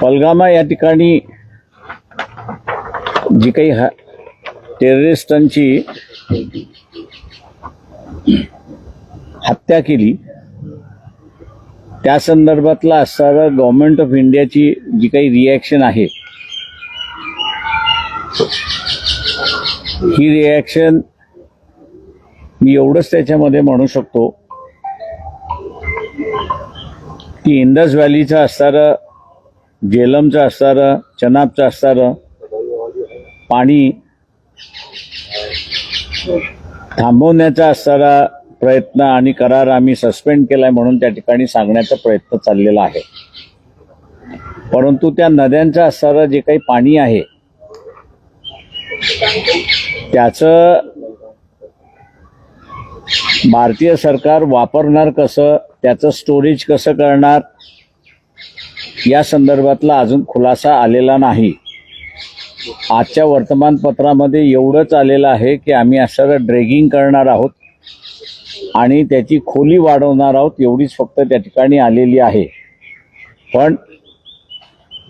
पलगामा या ठिकाणी जी काही हा टेररिस्टांची हत्या केली त्या संदर्भातला असणारा गव्हर्नमेंट ऑफ इंडियाची जी काही रिॲक्शन आहे ही रिॲक्शन मी एवढंच त्याच्यामध्ये म्हणू शकतो की इंडस व्हॅलीचा असणारं जेलमचं असणारं चनाबचं असणारं पाणी थांबवण्याचा असणारा प्रयत्न आणि करार आम्ही सस्पेंड केलाय म्हणून त्या ठिकाणी सांगण्याचा प्रयत्न चाललेला आहे. परंतु त्या नद्यांचं असणारं जे काही पाणी आहे त्याचं भारतीय सरकार वापरणार कसं त्याचं स्टोरेज कसं करणार या संदर्भातला अजून खुलासा आलेला नाही. आजच्या वर्तमानपत्रामध्ये एवढंच आलेलं आहे की आम्ही असं ड्रेगिंग करणार आहोत आणि त्याची खोली वाढवणार आहोत एवढीच फक्त त्या ठिकाणी आलेली आहे. पण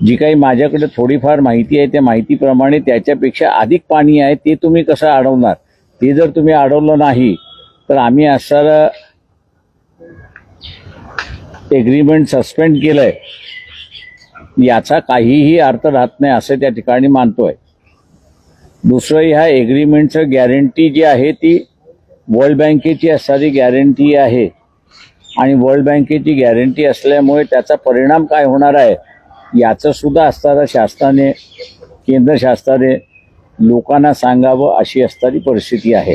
जी काही माझ्याकडे थोडीफार माहिती आहे त्या माहितीप्रमाणे त्याच्यापेक्षा अधिक पाणी आहे ते तुम्ही कसं अडवणार? ते जर तुम्ही अडवलं नाही तर आम्ही असं एग्रीमेंट सस्पेंड केलं आहे याचा काहीही अर्थ राहत नाही असं त्या ठिकाणी मानतोय. दुसरं ह्या एग्रीमेंटचं गॅरंटी जी आहे ती वर्ल्ड बँकेची असणारी गॅरंटी आहे. आणि वर्ल्ड बँकेची गॅरंटी असल्यामुळे त्याचा परिणाम काय होणार आहे याचं सुद्धा असताना शासनाने केंद्र शासनाने लोकांना सांगावं अशी असणारी परिस्थिती आहे.